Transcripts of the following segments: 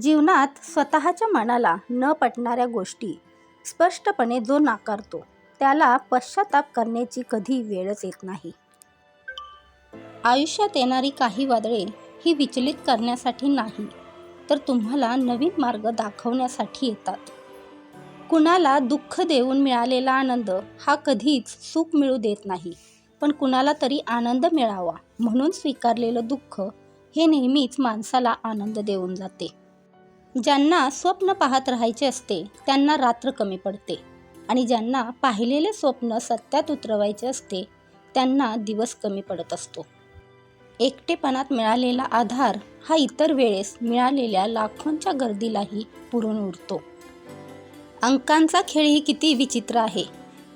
जीवनात स्वतःच्या मनाला न पटणाऱ्या गोष्टी स्पष्टपणे जो नाकारतो त्याला पश्चाताप करण्याची कधी वेळच येत नाही. आयुष्यात येणारी काही वादळे ही विचलित करण्यासाठी नाही तर तुम्हाला नवीन मार्ग दाखवण्यासाठी येतात. कुणाला दुःख देऊन मिळालेला आनंद हा कधीच सुख मिळू देत नाही पण कुणाला तरी आनंद मिळावा म्हणून स्वीकारलेलं दुःख हे नेहमीच माणसाला आनंद देऊन जाते. ज्यांना स्वप्न पाहत राहायचे असते त्यांना रात्र कमी पडते. आणि ज्यांना पाहिलेले स्वप्न सत्यात उतरवायचे असते त्यांना दिवस कमी पडत असतो. एकटेपणात मिळालेला आधार हा इतर वेळेस मिळालेल्या लाखोंच्या गर्दीलाही पुरून उरतो. अंकांचा खेळही किती विचित्र आहे.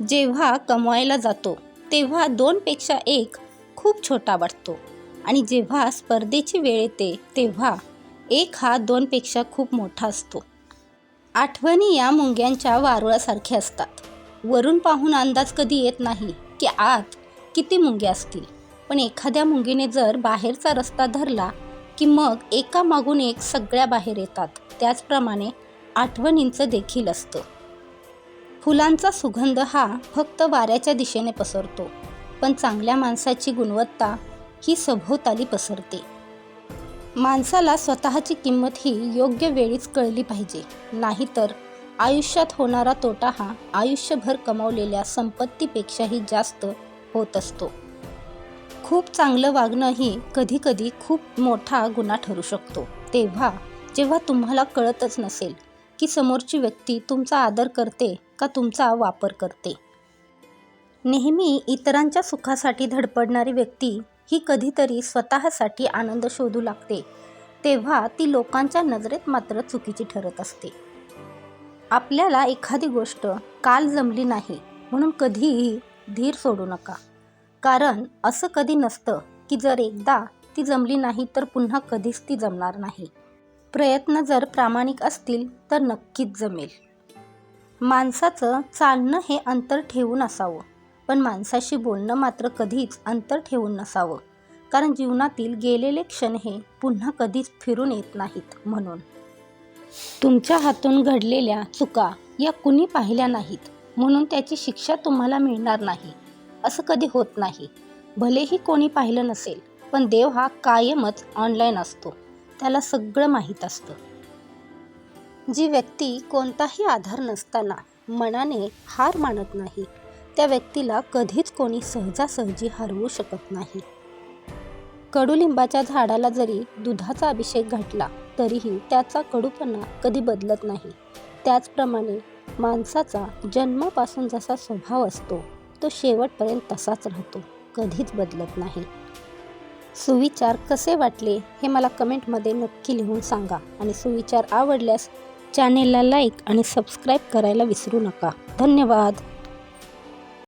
जेव्हा कमवायला जातो तेव्हा दोनपेक्षा एक खूप छोटा वाटतो. आणि जेव्हा स्पर्धेची वेळ येते तेव्हा एक हा दोनपेक्षा खूप मोठा असतो. आठवणी या मुंग्यांच्या वारुळासारख्या असतात. वरून पाहून अंदाज कधी येत नाही की आत किती मुंग्या असतील. पण एखाद्या मुंगीने जर बाहेरचा रस्ता धरला की मग एका मागून एक सगळ्या बाहेर येतात. त्याचप्रमाणे आठवणींचं देखील असतं. फुलांचा सुगंध हा फक्त वाऱ्याच्या दिशेने पसरतो पण चांगल्या माणसाची गुणवत्ता ही सभोवताली पसरते. माणसाला स्वतःची किंमत ही योग्य वेळीच कळली पाहिजे. नाहीतर आयुष्यात होणारा तोटा हा आयुष्यभर कमावलेल्या संपत्तीपेक्षाही जास्त होत असतो. खूप चांगलं वागणंही कधीकधी खूप मोठा गुन्हा ठरू शकतो. तेव्हा जेव्हा तुम्हाला कळतच नसेल की समोरची व्यक्ती तुमचा आदर करते का तुमचा वापर करते. नेहमी इतरांच्या सुखासाठी धडपडणारी व्यक्ती ही कधीतरी स्वतःसाठी आनंद शोधू लागते. तेव्हा ती लोकांच्या नजरेत मात्र चुकीची ठरत असते. आपल्याला एखादी गोष्ट काल जमली नाही म्हणून कधीही धीर सोडू नका. कारण असं कधी नसतं की जर एकदा ती जमली नाही तर पुन्हा कधीच ती जमणार नाही. प्रयत्न जर प्रामाणिक असतील तर नक्कीच जमेल. माणसाचं चालणं हे अंतर ठेवून असावं. पण माणसाशी बोलणं मात्र कधीच अंतर ठेवून नसावं. कारण जीवनातील गेलेले क्षण हे पुन्हा कधीच फिरून येत नाहीत म्हणून. तुमच्या हातून घडलेल्या चुका या कुणी पाहिल्या नाहीत म्हणून त्याची शिक्षा तुम्हाला मिळणार नाही. असं कधी होत नाही. भलेही कोणी पाहिलं नसेल पण देव हा कायमच ऑनलाईन असतो. त्याला सगळं माहीत असतं. जी व्यक्ती कोणताही आधार नसताना मनाने हार मानत नाही त्या व्यक्तीला कधीच कोणी सहजासहजी हरवू शकत नाही. कडुलिंबाच्या झाडाला जरी दुधाचा अभिषेक घातला तरीही त्याचा कडूपणा कधी बदलत नाही. त्याचप्रमाणे माणसाचा जन्मापासून जसा स्वभाव असतो तो शेवटपर्यंत तसाच राहतो कधीच बदलत नाही. सुविचार कसे वाटले हे मला कमेंटमध्ये नक्की लिहून सांगा आणि सुविचार आवडल्यास चॅनेलला लाईक आणि सबस्क्राईब करायला विसरू नका. धन्यवाद.